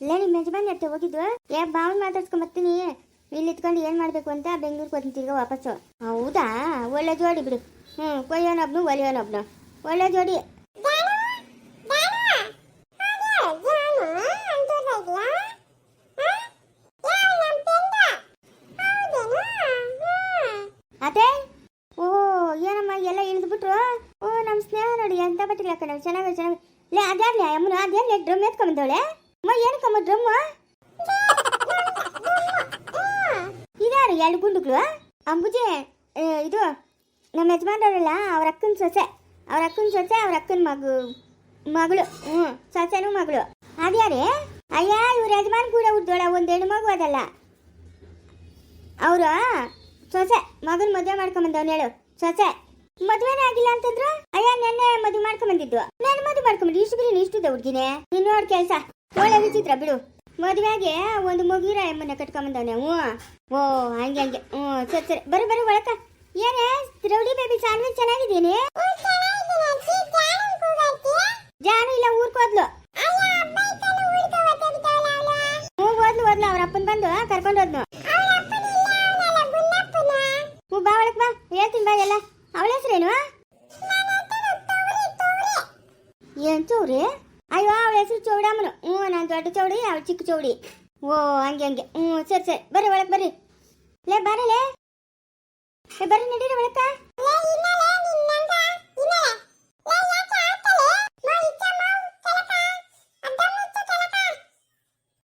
ಇಲ್ಲ ನಿಮ್ಮ ಯಜಮಾನ್ ಎತ್ತೆ ಹೋಗಿದ್ದು ಯಾ ಬಾವನ್ ಮಾತಾಡ್ಸ್ಕೊಂಡ್ ಬರ್ತೀನಿ. ಇಲ್ಲಿ ಇತ್ಕೊಂಡು ಏನು ಮಾಡಬೇಕು ಅಂತ ಬೆಂಗಳೂರಿಗೆ ಹೋಗ್ತೀನಿ ತಿರ್ಗಾ ವಾಪಸ್ಸು. ಹೌದಾ? ಒಳ್ಳೆ ಜೋಡಿ ಬಿಡು. ಹ್ಞೂ ಕೊಯ್ಯೋನೊಬ್ನು, ಒಲಿಯೋನೊಬ್ನು. ಒಳ್ಳೆ ಜೋಡಿ. ಅದೇ ಓ ಏನಮ್ಮ ಎಲ್ಲ ಇಳಿದ್ಬಿಟ್ರು ಓ ನಮ್ಮ ಸ್ನೇಹ ನೋಡಿ ಎಂತ ಬಟ್ಟೆಗಳು ಹಾಕೊಂಡ ಚೆನ್ನಾಗಿ ಚೆನ್ನಾಗಿ. ಲೇ, ಅದ್ಯಾರ್ಲಿ? ಅಮ್ಮನ ಅದ್ಯಾರ್ಲಿ? ಡ್ರಮ್ ಎತ್ಕೊಂಬಂದವಳೆ ಅಮ್ಮ ಡ್ರಮ್ಮ ಡ್ರಮ್ ಇದಾರು ಎರಡು ಗುಂಡುಗಳು ಅಂಬುಜೆ ಇದು ನಮ್ಮ ಯಜಮಾನರಲ್ಲ ಅವ್ರ ಅಕ್ಕನ ಸೊಸೆ. ಅವ್ರ ಅಕ್ಕನ ಸೊಸೆ, ಅವ್ರ ಅಕ್ಕನ ಮಗು. ಮಗಳು ಹ್ಞೂ ಸೊಸೆನೂ ಮಗಳು. ಅದ್ಯಾರೇ? ಅಯ್ಯ, ಇವ್ರ ಯಜಮಾನ್ ಕೂಡ ಹುಡ್ದೋಳ ಒಂದು ಹೆಣ್ಣು ಮಗು ಅದಲ್ಲ. ಅವರು ಸೊಸೆ, ಮಗನ ಮದುವೆ ಮಾಡ್ಕೊಂಬಂದವ್ನು ಹೇಳು. ಸೊಸೆ, ಮದುವೆನೇ ಆಗಿಲ್ಲ ಅಂತಂದ್ರು? ಅಯ್ಯ, ನೆನ್ನೆ ಮದುವೆ ಮಾಡ್ಕೊಂಬಂದಿದ್ದು ನಾನು ಮದುವೆ ಮಾಡ್ಕೊಂಬಂದು ಇಷ್ಟು ಬಿಡಿ ಇಷ್ಟುದ ಹುಡ್ಗಿನೇ. ನೀನು ನೋಡಿ ಕೆಲ್ಸ. ಒಳ್ಳೆ ವಿಚಿತ್ರ ಬಿಡು. ಮದುವೆಗೆ ಒಂದು ಮಗುವಿರ ಎಮ್ಮನ್ನ ಕಟ್ಕೊಂಬಂದವನೆ ಹ್ಞೂ. ಓ, ಹಂಗೆ ಹಂಗೆ. ಹ್ಞೂ, ಸರಿ ಸರಿ. ಬರ್ರಿ ಬರ್ರಿ ಒಳಕ. ಏನೇ, ರೌಡಿ ಬೇಬಿ ಸ್ಯಾಂಡ್ವಿಚ್ ಚೆನ್ನಾಗಿದ್ದೀನಿ ಜಾನು ಇಲ್ಲ ಊರ್ಕ್ ಹೋದ್ಲು. ಹ್ಞೂ, ಹೋದ್ಲು ಹೋದ್ಲು. ಅವ್ರ ಅಪ್ಪನ್ ಬಂದು ಕರ್ಕೊಂಡು ಹೋದ್ನು ಹ್ಞೂ, ಬಾ, ಒಳಕ್ ಬಾ. ಹೇಳ್ತೀನಿ, ಬಾ, ಎಲ್ಲ. ಅವಳ ಹೆಸರೇನು? ಏನ್ ಚೌರಿ ಅಯ್ಯೋ, ಅವಳ ಹೆಸರು ಚೌಡಮ್ಮನು ಹ್ಞೂ, ನಾನು ದೊಡ್ಡ ಚೌಡಿ, ಅವಳು ಚಿಕ್ಕ ಚೌಡಿ. ಓ, ಹಂಗೆ ಹಂಗೆ. ಹ್ಞೂ, ಸರಿ ಸರಿ. ಬರ್ರಿ, ಒಳಗೆ ಬರ್ರಿ. ಲೇ, ಬರಲೇ. ಏ ಬರ್ರಿ, ನಡೀರಿ ಒಳಕ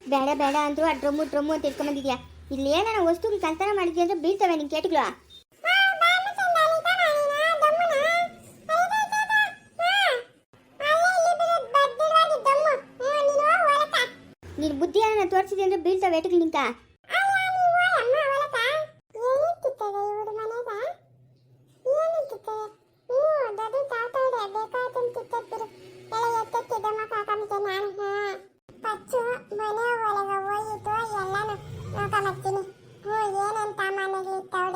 ಬೇಡ ಬೇಡ ಅಂದ್ರು ಆ ಡ್ರಮ್ಮು ಡ್ರಮ್ಮು ಅಂತ ಇಟ್ಕೊಂಬಂದಿದ್ಯಾ ಇಲ್ಲಿ ಏನಾರ ವಸ್ತುಗಳು ಕಲ್ತನ ಮಾಡಿದ್ಯಾ ಅಂದ್ರೆ ಬೀಳ್ತವೆ ನೀನು ಕೇಟ್ಗಳು. ನೀನ್ ಬುದ್ಧಿ ಏನಾರ ತೋರಿಸಿದೆ ಅಂದ್ರೆ ಬೀಳ್ತಾವೆ ನಿಂಕ ಪಚ್ಚು, ಮನೆ ಒಳಗೆ ಹೋಯಿತು ಎಲ್ಲಾನು ನೋಡ್ಕೊಂಬರ್ತೀನಿ ಹ್ಞೂ ಏನೇನು ಸಾಮಾನುಗಳು ಇತ್ತವಡೆ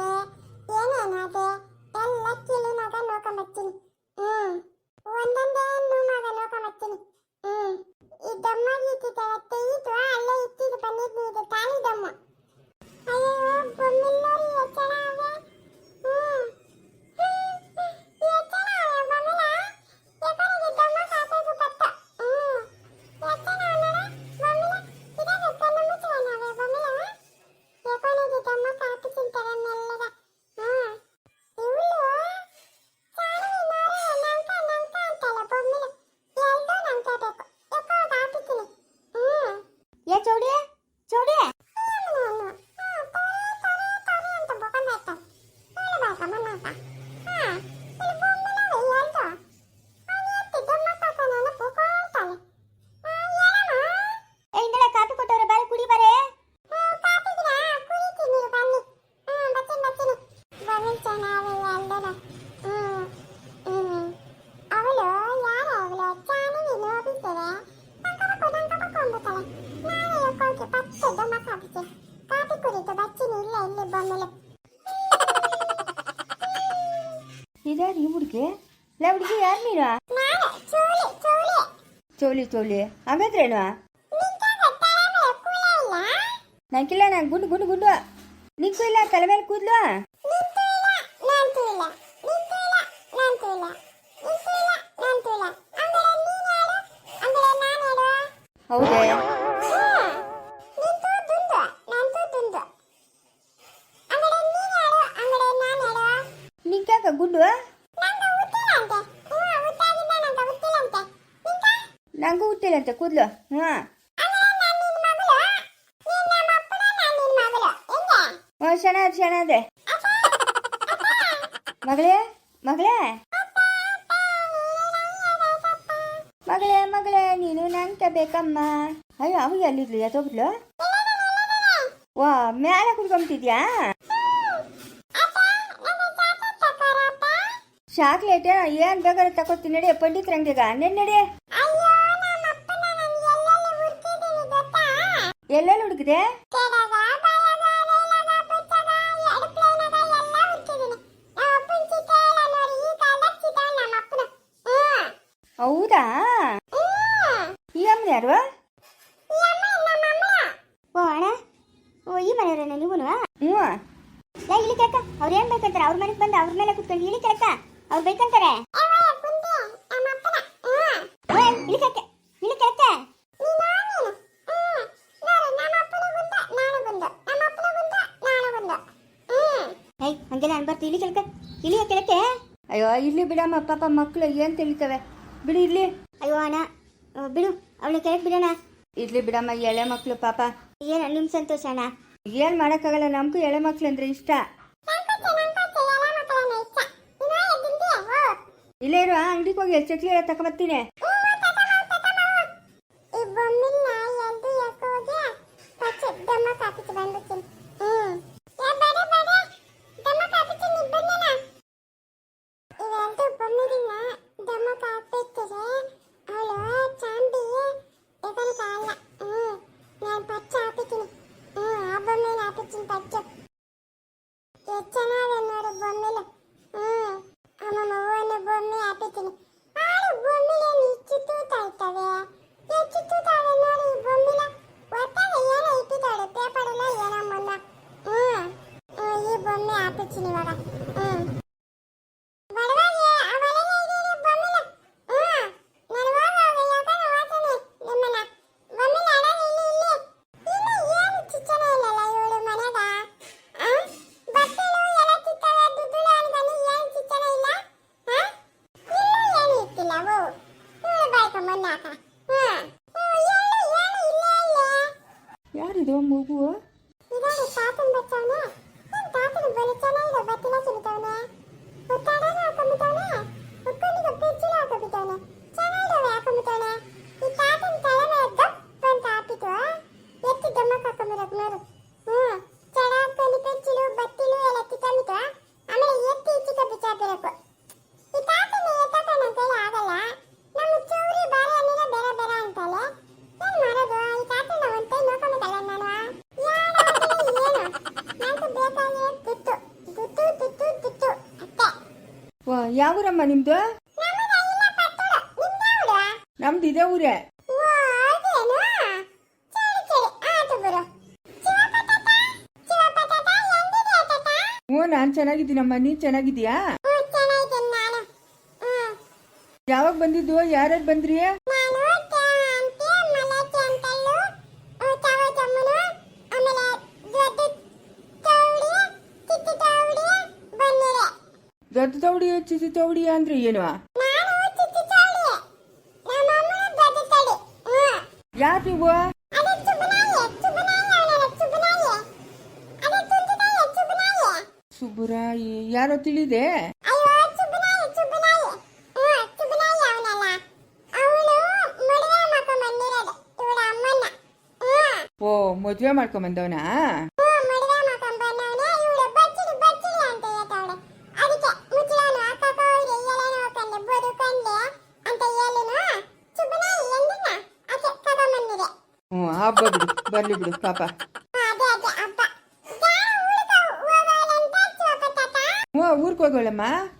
ನಾನು ಹೇಳ್ಕೊಳ್ಕೆ ಪಚ್ಚದ ಮಸಾಪಿಸಿ ಕಾಪಿ ಕುರಿತು ಬಚ್ಚಿನಿ ಇಲ್ಲ ಇಲ್ಲಿ ಬೊಮ್ಮೆಲೆ ಇದಾರ ಈ ಹುಡುಗಿ ಲೇ ಹುಡುಗಿ ಯಾರು ನೀನು ನಾನು ಚೂಲಿ ಚೂಲಿ ಚೌಳಿ ಚೌಳಿ ಹಾಗಾದ್ರೇನು ನಿಂತಾಗ ತಲೆ ಮೇಲೆ ಕೂಲ ಇಲ್ಲ ನಂಗಿಲ್ಲ ನಾನು ಗುಂಡು ಗುಂಡು ಗುಂಡು ನಿಂಗೂ ಇಲ್ಲ ತಲೆ ಮೇಲೆ ಕೂದ್ಲು ಮಗಳು ನೀನ್ ನಮ್ಮ ಅಪ್ಪನ ನಾನು ನಿನ್ನ ಮಗಳು. ಹೆಂಗೆ? ಓ ಚೆನ್ನಾದ ಚೆನ್ನಾದೆ ಮಗಳೇ ಮಗಳೇ. ಮಗಳೇ ಮಗಳೇ ನೀನು ನಂಗೆ ಬೇಕಮ್ಮ. ಅಯ್ಯೋ ಅವು ಎಲ್ಲಿದ್ಲು? ಎತ್ತೋಗ್ಲು ವಾ ಮ್ಯಾಲೆ ಕುತ್ಕೊಂಬಿಟ್ಟಿದ್ಯಾ? ಚಾಕ್ಲೇಟ್ ಏನ್ ಬೇಕಾದ್ರೆ ತಗೋತೀನಿ ನಡಿ ಪಂಡಿತ್ ರಂಗಿಗ ನೆನ್ ನಡಿ. ಎಲ್ಲೆಲ್ಲಿ ಹುಡ್ಕಿದ್ದೀನಿ ಅವ್ರು ಬೈಕಂತಾರೆ? ಕೆಳಕ್ಕೆ. ಇಳಿಯ ಅಯ್ಯೋ ಇಲ್ಲಿ ಬಿಡಮ್ಮ ಪಾಪ ಮಕ್ಕಳು ಏನು ತಿಳಿತವೆ? ಬಿಡು ಇಲ್ಲಿ ಅಯ್ಯೋ ಅಣ್ಣ ಬಿಡು ಅವಳು ಕೆಳಕ್ಕೆ ಬಿಡೋಣ. ಇರ್ಲಿ ಬಿಡಮ್ಮ ಎಳೆ ಮಕ್ಕಳು ಪಾಪ. ಏನು ನಿಮ್ ಸಂತೋಷ ಅಣ್ಣ? ಏನ್ ಮಾಡೋಕ್ಕಾಗಲ್ಲ ನಮಗೂ ಎಳೆ ಮಕ್ಳು ಅಂದರೆ ಇಷ್ಟ. ಇಲ್ಲೇ ಇರೋ ಅಂಗಡಿಗೆ ಹೋಗಿ ಎಷ್ಟು ಚಕ್ಲಿ ತಗೊಂಬರ್ತೀನಿ ಯಾವೂರಮ್ಮ ನಿಮ್ದು? ನಮ್ದು ಇದೇ ಊರೇ. ಹ್ಞೂ ನಾನು ಚೆನ್ನಾಗಿದ್ದೀನಮ್ಮ. ನೀನ್ ಚೆನ್ನಾಗಿದ್ಯಾ ಯಾವಾಗ ಬಂದಿದ್ದು? ಯಾರ್ಯಾರು ಬಂದ್ರಿ? ದೊಡ್ಡ ತೌಡಿ ಚಿಚಿ ತೌಡಿ ಅಂದ್ರೆ ಏನು? ಯಾರು ನೀವು? ಸುಬ್ಬುರಾಯಿ. ಯಾರೋ ತಿಳಿದೆ? ಓ ಮದುವೆ ಮಾಡ್ಕೊಂಬಂದವನಾ ಹಬ್ಬ ಬಿಡು ಬರ್ಲಿ ಬಿಡು ಪಾಪ. ಹ್ಞೂ